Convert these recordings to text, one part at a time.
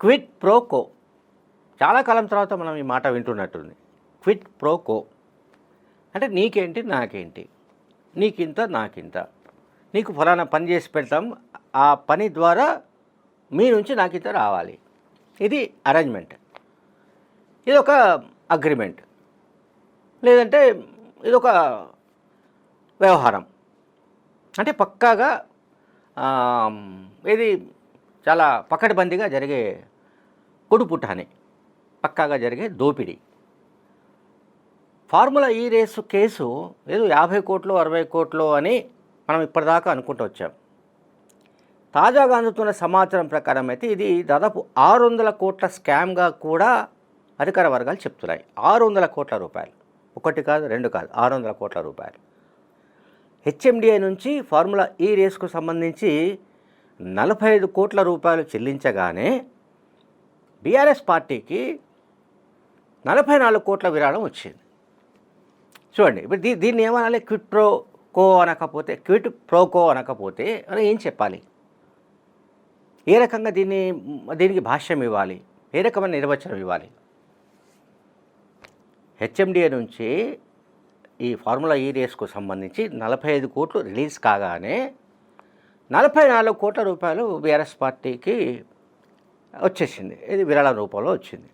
Quid pro quo చాలా కాలం తర్వాత మనం ఈ మాట వింటున్నట్టుంది. క్విట్ ప్రోకో అంటే నీకేంటి నాకేంటి? నీకింత నాకింత. నీకు ఫలానా పని చేసి పెడతాం. ఆ పని ద్వారా మీ నుంచి నాకింత రావాలి. ఇది అరేంజ్మెంట్ ఇది ఒక అగ్రిమెంట్ లేదంటే ఇది ఒక వ్యవహారం. అంటే పక్కాగా ఇది చాలా పకడ్బందీగా జరిగే కొడుపుటాని పక్కాగా జరిగే దోపిడీ. ఫార్ములా ఈ రేసు కేసు ఏదో యాభై కోట్లు అరవై కోట్లు అని మనం ఇప్పటిదాకా అనుకుంటూ వచ్చాం. తాజాగా అందుతున్న సమాచారం ప్రకారం అయితే ఇది దాదాపు ఆరు వందల కోట్ల స్కామ్గా కూడా అధికార వర్గాలు చెప్తున్నాయి. ఆరు వందల కోట్ల రూపాయలు. ఒకటి కాదు రెండు కాదు ఆరు వందల కోట్ల రూపాయలు. హెచ్ఎండిఐ నుంచి ఫార్ములా ఈ రేస్కు సంబంధించి నలభై ఐదు కోట్ల రూపాయలు చెల్లించగానే బీఆర్ఎస్ పార్టీకి నలభై నాలుగు కోట్ల విరాళం వచ్చింది. చూడండి ఇప్పుడు దీ దీన్ని ఏమనాలి? క్విట్ ప్రో కో అనకపోతే క్విట్ ప్రోకో అనకపోతే అని ఏం చెప్పాలి? ఏ రకంగా దీన్ని దీనికి భాష్యం ఇవ్వాలి? ఏ రకమైన నిర్వచనం ఇవ్వాలి? హెచ్ఎండిఏ నుంచి ఈ ఫార్ములా ఈ రేస్కు సంబంధించి నలభై ఐదు కోట్లు రిలీజ్ కాగానే నలభై నాలుగు కోట్ల రూపాయలు బీఆర్ఎస్ పార్టీకి వచ్చేసింది. ఇది విరాళ రూపంలో వచ్చింది.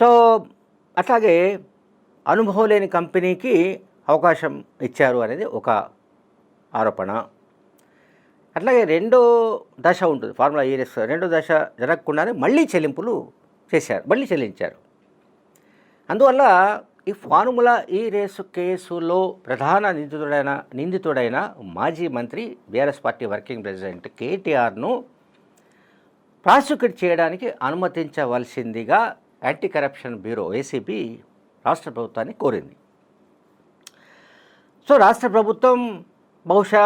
సో అట్లాగే అనుభవం లేని కంపెనీకి అవకాశం ఇచ్చారు అనేది ఒక ఆరోపణ. అట్లాగే రెండో దశ ఉంటుంది ఫార్ములా ఈరెస్ రెండో దశ జరగకుండానే మళ్ళీ చెల్లింపులు చేశారు మళ్ళీ చెల్లించారు. అందువల్ల ఈ ఫార్ములా ఈ రేసు కేసులో ప్రధాన నిందితుడైన నిందితుడైన మాజీ మంత్రి బీఆర్ఎస్ పార్టీ వర్కింగ్ ప్రెసిడెంట్ కేటీఆర్ను ప్రాసిక్యూట్ చేయడానికి అనుమతించవలసిందిగా యాంటీ కరప్షన్ బ్యూరో ఏసీబీ రాష్ట్ర ప్రభుత్వాన్ని కోరింది. సో రాష్ట్ర ప్రభుత్వం బహుశా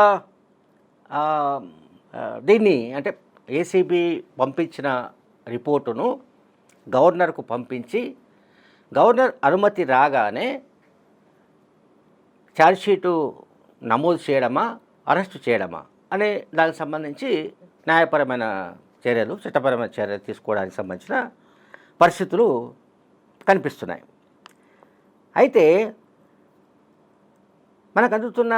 దీన్ని అంటే ఏసీబీ పంపించిన రిపోర్టును గవర్నర్కు పంపించి గవర్నర్ అనుమతి రాగానే ఛార్జ్షీటు నమోదు చేయడమా అరెస్టు చేయడమా అనే దానికి సంబంధించి న్యాయపరమైన చర్యలు చట్టపరమైన చర్యలు తీసుకోవడానికి సంబంధించిన పరిస్థితులు కనిపిస్తున్నాయి. అయితే మనకు అందుతున్న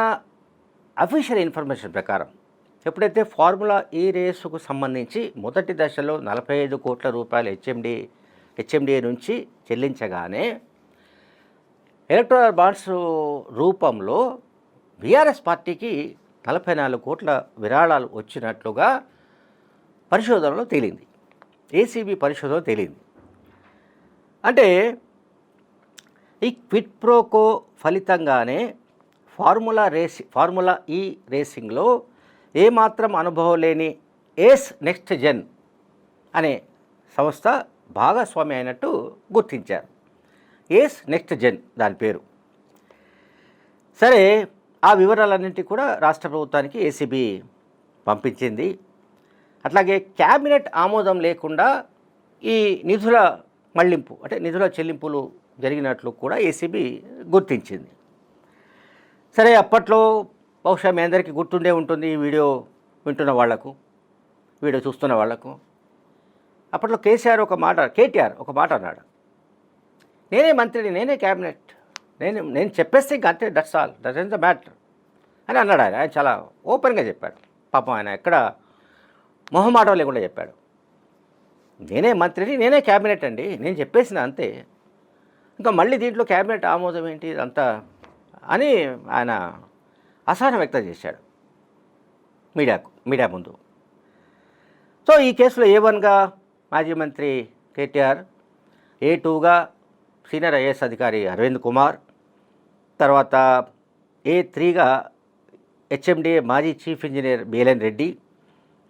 అఫీషియల్ ఇన్ఫర్మేషన్ ప్రకారం ఎప్పుడైతే ఫార్ములా ఈ రేసుకు సంబంధించి మొదటి దశలో నలభై ఐదు కోట్ల రూపాయలు హెచ్ఎండి హెచ్ఎండిఏ నుంచి చెల్లించగానే ఎలక్ట్రల్ బాండ్స్ రూపంలో బీఆర్ఎస్ పార్టీకి నలభై నాలుగు కోట్ల విరాళాలు వచ్చినట్లుగా పరిశోధనలో తేలింది. ఏసీబీ పరిశోధన తేలింది. అంటే ఈ క్విట్ ప్రోకో ఫలితంగానే ఫార్ములా రేసి ఫార్ములా ఈ రేసింగ్లో ఏమాత్రం అనుభవం లేని ఏస్ నెక్స్ట్ జెన్ అనే సంస్థ భాగస్వామి అయినట్టు గుర్తించారు. ఏస్ నెక్స్ట్ జెన్ దాని పేరు. సరే ఆ వివరాలన్నింటి కూడా రాష్ట్ర ప్రభుత్వానికి ఏసీబీ పంపించింది. అట్లాగే క్యాబినెట్ ఆమోదం లేకుండా ఈ నిధుల మళ్ళింపు అంటే నిధుల చెల్లింపులు జరిగినట్లు కూడా ఏసీబీ గుర్తించింది. సరే అప్పట్లో బహుశా మీ అందరికీ గుర్తుండే ఉంటుంది ఈ వీడియో వింటున్న వాళ్ళకు వీడియో చూస్తున్న వాళ్ళకు. అప్పట్లో కేసీఆర్ ఒక మాట కేటీఆర్ ఒక మాట అన్నాడు. నేనే మంత్రిని నేనే క్యాబినెట్ నేను నేను చెప్పేస్తే ఇంక అంతే that's all that is the matter అని అన్నాడు ఆయన. ఆయన చాలా ఓపెన్గా చెప్పాడు. పాపం ఆయన ఎక్కడ మొహమాటం లేకుండా చెప్పాడు. నేనే మంత్రిని నేనే క్యాబినెట్ అండి నేను చెప్పేసిన అంతే. ఇంకా మళ్ళీ దీంట్లో క్యాబినెట్ ఆమోదం ఏంటి ఇదంతా అని ఆయన అసహనం వ్యక్తం చేశాడు మీడియాకు మీడియా ముందు. సో ఈ కేసులో ఏ వన్గా మాజీ మంత్రి కేటీఆర్ ఏ టూగా సీనియర్ ఐఏఎస్ అధికారి అరవింద్ కుమార్ తర్వాత ఏ త్రీగా హెచ్ఎండిఏ మాజీ చీఫ్ ఇంజనీర్ బీలన్ రెడ్డి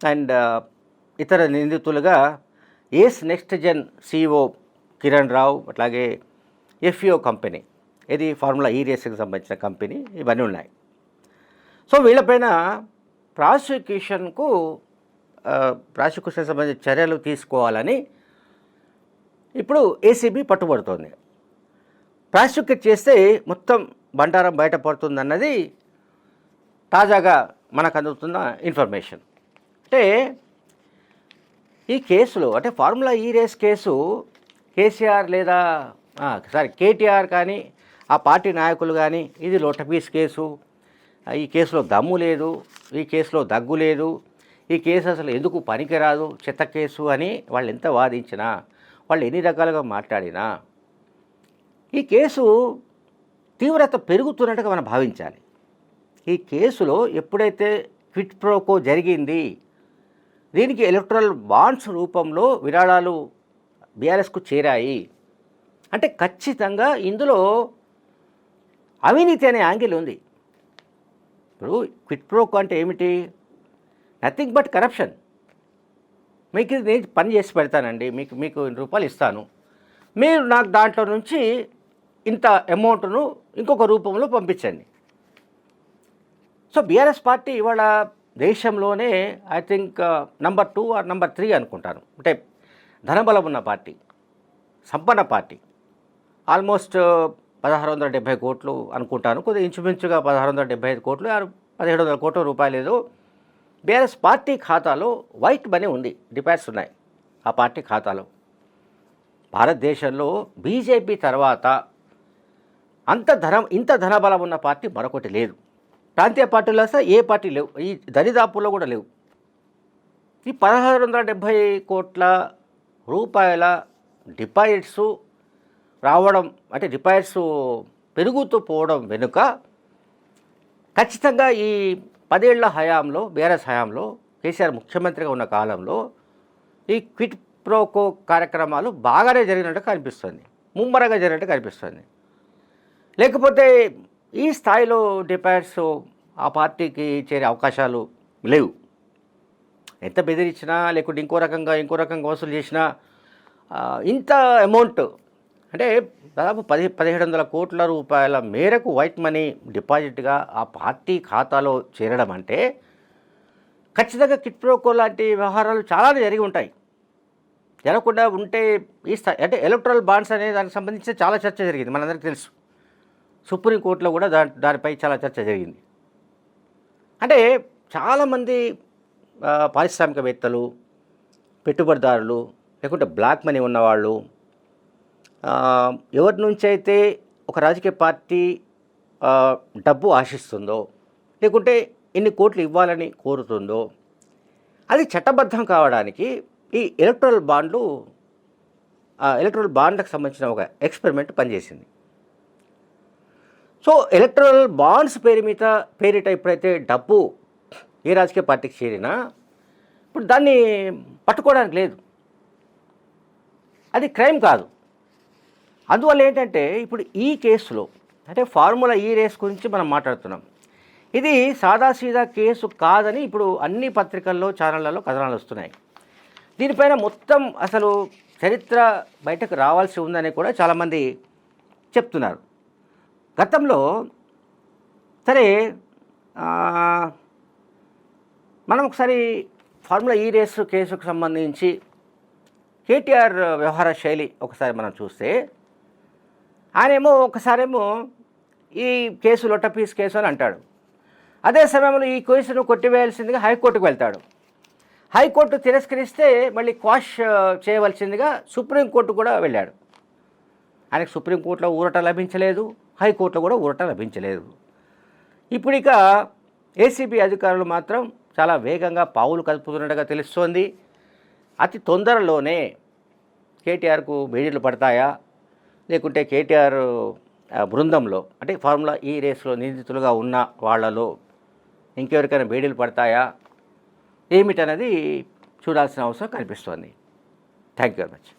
అండ్ ఇతర నిందితులుగా Ace Next Gen CEO Kiran Rao అట్లాగే ఎఫ్ఈఓ కంపెనీ ఇది ఫార్ములా ఈ రేస్కి సంబంధించిన కంపెనీ ఇవన్నీ ఉన్నాయి. సో వీళ్ళపైన ప్రాసిక్యూషన్కు ప్రాసిక్యూషన్ సంబంధించిన చర్యలు తీసుకోవాలని ఇప్పుడు ఏసీబీ పట్టుబడుతోంది. ప్రాసిక్యూట్ చేస్తే మొత్తం బండారం బయటపడుతుందన్నది తాజాగా మనకు అందుతున్న ఇన్ఫర్మేషన్. అంటే ఈ కేసులో అంటే ఫార్ములా ఈ రేస్ కేసు కేసీఆర్ లేదా సారీ కేటీఆర్ కానీ ఆ పార్టీ నాయకులు కానీ ఇది లోటపీస్ కేసు. ఈ కేసులో దమ్ము లేదు ఈ కేసులో దగ్గు లేదు ఈ కేసు అసలు ఎందుకు పనికిరాదు? చెత్త కేసు అని వాళ్ళు ఎంత వాదించినా వాళ్ళు ఎన్ని రకాలుగా మాట్లాడినా ఈ కేసు తీవ్రత పెరుగుతున్నట్టుగా మనం భావించాలి. ఈ కేసులో ఎప్పుడైతే క్విట్ ప్రోకో జరిగింది దీనికి ఎలక్ట్రల్ బాండ్స్ రూపంలో విరాళాలు బీఆర్ఎస్కు చేరాయి. అంటే ఖచ్చితంగా ఇందులో అవినీతి అనే యాంగిల్ ఉంది. ఇప్పుడు క్విట్ ప్రోకో అంటే ఏమిటి? Nothing but corruption. మీకు ఇది నేను పని చేసి పెడతానండి మీకు మీకు ఇన్ని రూపాయలు ఇస్తాను. మీరు నాకు దాంట్లో నుంచి ఇంత అమౌంట్ను ఇంకొక రూపంలో పంపించండి. సో బీఆర్ఎస్ పార్టీ ఇవాళ దేశంలోనే I think number two or number three అనుకుంటాను. అంటే ధనబలం ఉన్న పార్టీ సంపన్న పార్టీ. ఆల్మోస్ట్ uh, పదహారు వందల డెబ్బై కోట్లు అనుకుంటాను. కొద్దిగా ఇంచుమించుగా పదహారు వందల డెబ్బై ఐదు కోట్లు పదిహేడు వందల కోట్ల రూపాయలు ఏదో బీఆర్ఎస్ పార్టీ ఖాతాలో వైట్ మనీ ఉంది డిపాజిట్స్ ఉన్నాయి ఆ పార్టీ ఖాతాలో. భారతదేశంలో బీజేపీ తర్వాత అంత ధనం ఇంత ధనబలం ఉన్న పార్టీ మరొకటి లేదు. ప్రాంతీయ పార్టీలో అసలు ఏ పార్టీ లేవు ఈ దరిదాపుల్లో కూడా లేవు. ఈ పదహారు వందల డెబ్భై కోట్ల రూపాయల డిపాజిట్స్ రావడం అంటే డిపాజిట్స్ పెరుగుతూ పోవడం వెనుక ఖచ్చితంగా ఈ పదేళ్ళ హయాంలో బీఆర్ఎస్ హయాంలో కేసీఆర్ ముఖ్యమంత్రిగా ఉన్న కాలంలో ఈ క్విట్ ప్రోకో కార్యక్రమాలు బాగానే జరిగినట్టు కనిపిస్తుంది. ముమ్మరగా జరిగినట్టు కనిపిస్తుంది. లేకపోతే ఈ స్థాయిలో డిపాజిట్స్ ఆ పార్టీకి చేరే అవకాశాలు లేవు. ఎంత బెదిరించినా లేకుంటే ఇంకో రకంగా ఇంకో రకంగా వసూలు చేసినా ఇంత అమౌంట్ అంటే దాదాపు పది పదిహేడు వందల కోట్ల రూపాయల మేరకు వైట్ మనీ డిపాజిట్గా ఆ పార్టీ ఖాతాలో చేరడం అంటే ఖచ్చితంగా కిట్ ప్రోకో లాంటి వ్యవహారాలు చాలా జరిగి ఉంటాయి. జరగకుండా ఉంటే ఈ స్థాయి అంటే ఎలక్ట్రల్ బాండ్స్ అనే దానికి సంబంధించి చాలా చర్చ జరిగింది మనందరికీ తెలుసు. సుప్రీంకోర్టులో కూడా దా దానిపై చాలా చర్చ జరిగింది. అంటే చాలామంది పారిశ్రామికవేత్తలు పెట్టుబడిదారులు లేకుంటే బ్లాక్ మనీ ఉన్నవాళ్ళు ఎవరి నుంచి అయితే ఒక రాజకీయ పార్టీ డబ్బు ఆశిస్తుందో లేకుంటే ఎన్ని కోట్లు ఇవ్వాలని కోరుతుందో అది చట్టబద్ధం కావడానికి ఈ ఎలక్ట్రల్ బాండ్లు ఎలక్ట్రల్ బాండ్లకు సంబంధించిన ఒక ఎక్స్పెరిమెంట్ పనిచేసింది. సో ఎలక్ట్రల్ బాండ్స్ పేరు మీద పేరిట ఎప్పుడైతే డబ్బు ఏ రాజకీయ పార్టీకి చేరినా ఇప్పుడు దాన్ని పట్టుకోవడానికి లేదు. అది క్రైమ్ కాదు. అందువల్ల ఏంటంటే ఇప్పుడు ఈ కేసులో అంటే ఫార్ములా ఈ రేస్ గురించి మనం మాట్లాడుతున్నాం. ఇది సాదాసీదా కేసు కాదని ఇప్పుడు అన్ని పత్రికల్లో ఛానళ్ళలో కథనాలు వస్తున్నాయి. దీనిపైన మొత్తం అసలు చరిత్ర బయటకు రావాల్సి ఉందని కూడా చాలామంది చెప్తున్నారు. గతంలో సరే మనం ఒకసారి ఫార్ములా ఈ రేసు కేసుకు సంబంధించి కేటీఆర్ వ్యవహార శైలి ఒకసారి మనం చూస్తే ఆయనేమో ఒకసారేమో ఈ కేసు లొట్టపీస్ కేసు అని అంటాడు. అదే సమయంలో ఈ కేసును కొట్టివేయాల్సిందిగా హైకోర్టుకు వెళ్తాడు. హైకోర్టు తిరస్కరిస్తే మళ్ళీ క్వాష్ చేయవలసిందిగా సుప్రీంకోర్టు కూడా వెళ్ళాడు. ఆయనకు సుప్రీంకోర్టులో ఊరట లభించలేదు హైకోర్టులో కూడా ఊరట లభించలేదు. ఇప్పుడు ఇక ఏసీబీ అధికారులు మాత్రం చాలా వేగంగా పావులు కదుపుతున్నట్టుగా తెలుస్తోంది. అతి తొందరలోనే కేటీఆర్కు బేడీలు పడతాయా? లేకుంటే కేటీఆర్ బృందంలో అంటే ఫార్ములా ఈ రేస్లో నిందితులుగా ఉన్న వాళ్ళలో ఇంకెవరికైనా బేడీలు పడతాయా? ఏమిటనేది చూడాల్సిన అవసరం కనిపిస్తోంది. Thank you very much